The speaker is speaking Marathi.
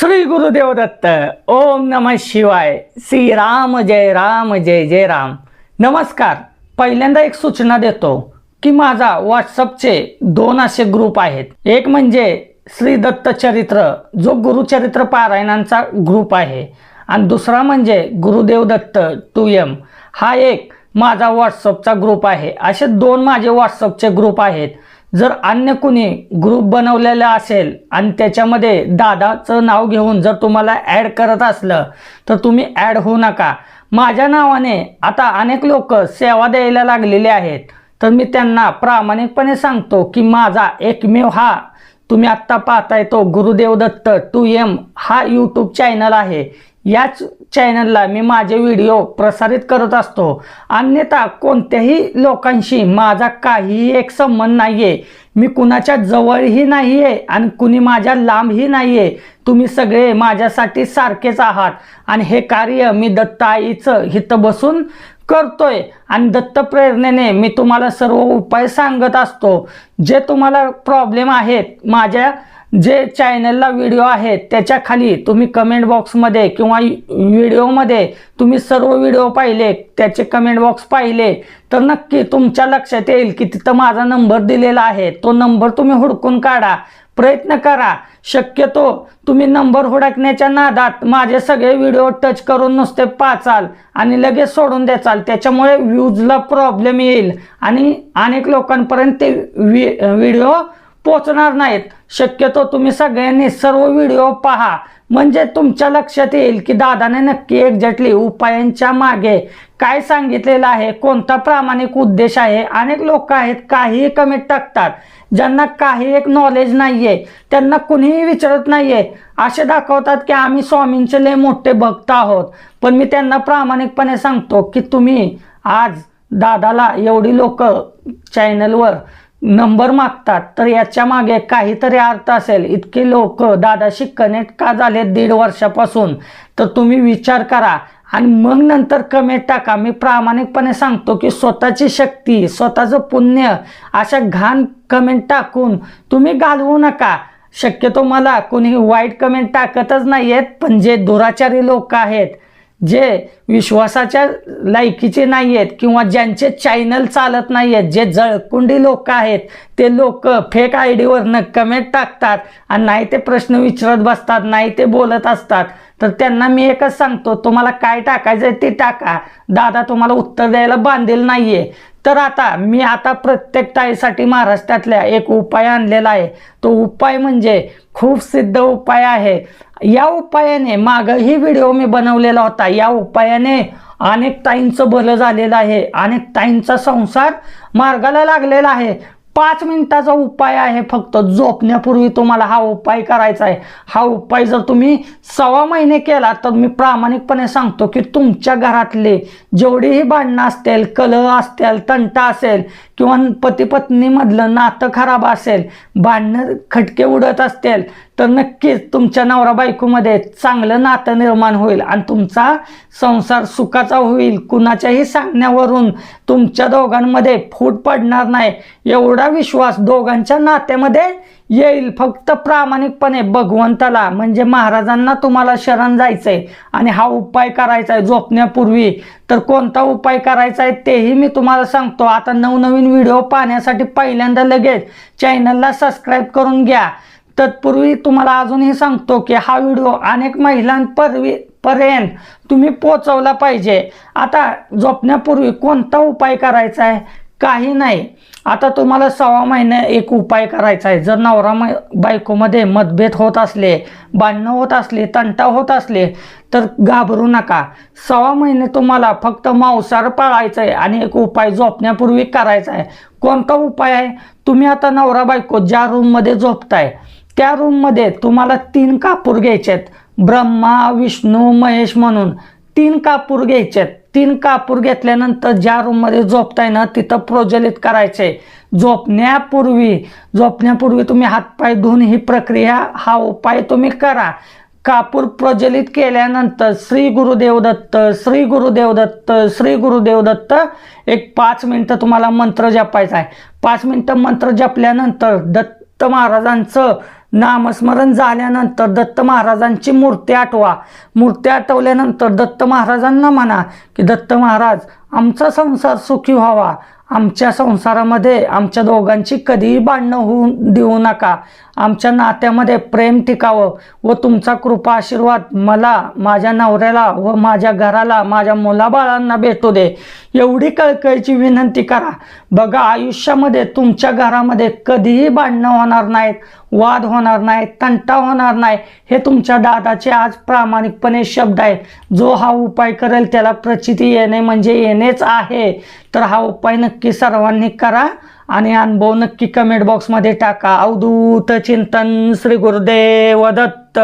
श्री गुरुदेव दत्त ओम नम शिवाय श्री राम जय राम जय जय राम. नमस्कार. पहिल्यांदा एक सूचना देतो की माझा व्हॉट्सअपचे दोन असे ग्रुप आहेत. एक म्हणजे श्री दत्त चरित्र जो गुरुचरित्र पारायणांचा ग्रुप आहे. आणि दुसरा म्हणजे गुरुदेव दत्त टू एम. हा एक माझा व्हॉट्सअपचा ग्रुप आहे. असे दोन माझे व्हॉट्सअपचे ग्रुप आहेत. जर अन्य कुणी ग्रुप बनवलेला असेल आणि त्याच्यामध्ये दादाचं नाव घेऊन जर तुम्हाला ॲड करत असलं तर तुम्ही ॲड होऊ नका. माझ्या नावाने आता अनेक लोक सेवा द्यायला लागलेले आहेत. तर मी त्यांना प्रामाणिकपणे सांगतो की माझा एकमेव हा. तुम्ही आत्ता पाहताय तो गुरुदेव दत्त टू एम हा यूट्यूब चॅनल आहे. याच चॅनलला मी माझे व्हिडिओ प्रसारित करत असतो. अन्यथा कोणत्याही लोकांशी माझा काहीही एक संबंध नाही आहे मी कुणाच्या जवळही नाही आहे आणि कुणी माझ्या लांबही नाही आहे तुम्ही सगळे माझ्यासाठी सारखेच आहात. आणि हे कार्य मी दत्त आईचं हिथं बसून करतोय. आणि दत्त प्रेरणेने मी तुम्हाला सर्व उपाय सांगत असतो. जे तुम्हाला प्रॉब्लेम आहेत माझ्या जे चॅनलला व्हिडिओ आहेत त्याच्याखाली तुम्ही कमेंट बॉक्समध्ये किंवा व्हिडिओमध्ये तुम्ही सर्व व्हिडिओ पाहिले त्याचे कमेंट बॉक्स पाहिले तर नक्की तुमच्या लक्षात येईल की तिथं माझा नंबर दिलेला आहे. तो नंबर तुम्ही हुडकून काढा. प्रयत्न करा. शक्यतो तुम्ही नंबर हुडकण्याच्या नादात माझे सगळे व्हिडिओ टच करून नुसते पाचाल आणि लगेच सोडून द्याचाल त्याच्यामुळे व्ह्यूजला प्रॉब्लेम येईल आणि अनेक लोकांपर्यंत ते व्हिडिओ पोचणार नाहीत. शक्यतो तुम्ही सगळ्यांनी सर्व व्हिडिओ पहा. म्हणजे तुमच्या लक्षात येईल की दादाने नक्की एक्झॅक्टली उपायांच्या मागे काय सांगितलेलं आहे कोणता प्रामाणिक उद्देश आहे अनेक लोक आहेत काहीही कमेंट टाकतात. ज्यांना काही एक नॉलेज नाही आहे त्यांना कुणीही विचारत नाहीये. असे दाखवतात की आम्ही स्वामींचे लय मोठे भक्त आहोत. पण मी त्यांना प्रामाणिकपणे सांगतो की तुम्ही आज दादाला एवढी लोक चॅनलवर नंबर मागतात. तर याच्या मागे काहीतरी अर्थ असेल. इतके लोक दादाशी कनेक्ट का झाले दीड वर्षापासून? तर तुम्ही विचार करा. आणि मग नंतर कमेंट टाका. मी प्रामाणिकपणे सांगतो की स्वतःची शक्ती स्वतःचं पुण्य अशा घाण कमेंट टाकून तुम्ही घालवू नका. शक्यतो मला कोणी वाईट कमेंट टाकतच नाही आहेत पण जे दुराचारी लोक आहेत जे विश्वासाच्या लायकीचे नाही आहेत किंवा ज्यांचे चॅनल चालत नाही आहेत जे जळकुंडी लोक आहेत ते लोक फेक आय डीवरनं कमेंट टाकतात आणि नाही ते प्रश्न विचारत बसतात नाही ते बोलत असतात. तर त्यांना मी एकच सांगतो तुम्हाला काय टाकायचं आहे ते टाका. दादा तुम्हाला उत्तर द्यायला बांधील नाही आहे तर आता मी आता प्रत्येक ताईसाठी महाराष्ट्रातल्या एक उपाय आणलेला आहे. तो उपाय म्हणजे खूप सिद्ध उपाय आहे. या उपायाने मागही व्हिडिओ मी बनवलेला होता. या उपायाने अनेक ताईंचं भलं झालेलं आहे. अनेक ताईंचा संसार मार्गाला लागलेला आहे. पाच मिनिटाचा उपाय आहे फक्त. झोपण्यापूर्वी तुम्हाला हा उपाय करायचा आहे. हा उपाय जर तुम्ही सव्वा महिने केला तर मी प्रामाणिकपणे सांगतो की तुमच्या घरातले जेवढीही भांडणं असतील कलह असतील तंटा असेल किंवा पती पत्नीमधलं नातं खराब असेल भांडणं खटके उडत असतील तर नक्कीच तुमच्या नवरा बायकोमध्ये चांगलं नातं निर्माण होईल आणि तुमचा संसार सुखाचा होईल. कुणाच्याही सांगण्यावरून तुमच्या दोघांमध्ये फूट पडणार नाही. एवढं विश्वास दोघांच्या नात्यामध्ये येईल. फक्त प्रामाणिकपणे भगवंताला म्हणजे महाराजांना तुम्हाला शरण जायचंय. आणि हा उपाय करायचा आहे झोपण्यापूर्वी. तर कोणता उपाय करायचा आहे तेही मी तुम्हाला सांगतो. आता नवनवीन व्हिडिओ पाहण्यासाठी पहिल्यांदा लगेच चॅनलला सबस्क्राईब करून घ्या. तत्पूर्वी तुम्हाला अजूनही सांगतो की हा व्हिडिओ अनेक महिलांपर्वी पर्यंत तुम्ही पोचवला पाहिजे. आता झोपण्यापूर्वी कोणता उपाय करायचा आहे काही नाही. आता तुम्हाला सव्वा महिने एक उपाय करायचा आहे. जर नवरा मै बायकोमध्ये मतभेद होत असले भांडणं होत असले तंटा होत असले तर घाबरू नका. सव्वा महिने तुम्हाला फक्त मांसार पाळायचं आहे आणि एक उपाय झोपण्यापूर्वी करायचा आहे. कोणता उपाय आहे? तुम्ही आता नवरा बायको ज्या रूममध्ये झोपताय त्या रूममध्ये तुम्हाला तीन कापूर घ्यायचे आहेत ब्रह्मा विष्णू महेश म्हणून तीन कापूर घ्यायचे आहेत तीन कापूर घेतल्यानंतर ज्या रूममध्ये झोपताय ना तिथं प्रज्वलित करायचे झोपण्यापूर्वी झोपण्यापूर्वी तुम्ही हातपाय धुवून ही प्रक्रिया हा उपाय तुम्ही करा. कापूर प्रज्वलित केल्यानंतर श्री गुरुदेव दत्त श्री गुरुदेव दत्त श्री गुरुदेव दत्त एक पाच मिनटं तुम्हाला मंत्र जपायचा आहे पाच मिनटं मंत्र जपल्यानंतर दत्त महाराजांचं नामस्मरण झाल्यानंतर दत्त महाराजांची मूर्ती आठवा. मूर्ती आठवल्यानंतर दत्त महाराजांना म्हणा की दत्त महाराज आमचा संसार सुखी व्हावा. आमच्या संसारामध्ये आमच्या दोघांची कधीही भांडणं होऊन देऊ नका. आमच्या नात्यामध्ये प्रेम टिकावं व तुमचा कृपा आशीर्वाद मला माझ्या नवऱ्याला व माझ्या घराला माझ्या मुलाबाळांना भेटू दे. एवढी कळकळीची विनंती करा. बघा आयुष्यामध्ये तुमच्या घरामध्ये कधीही भांडणं होणार नाहीत वाद होणार नाही तंटा होणार नाही. हे तुमच्या दादाचे आज प्रामाणिकपणे शब्द आहेत. जो हा उपाय करेल त्याला प्रचिती येणे म्हणजे येणेच आहे. तर हा उपाय नक्की सर्वांनी करा. आणि अनुभव नक्की कमेंट बॉक्समध्ये टाका. अवधूत चिंतन श्री गुरुदेव दत्त.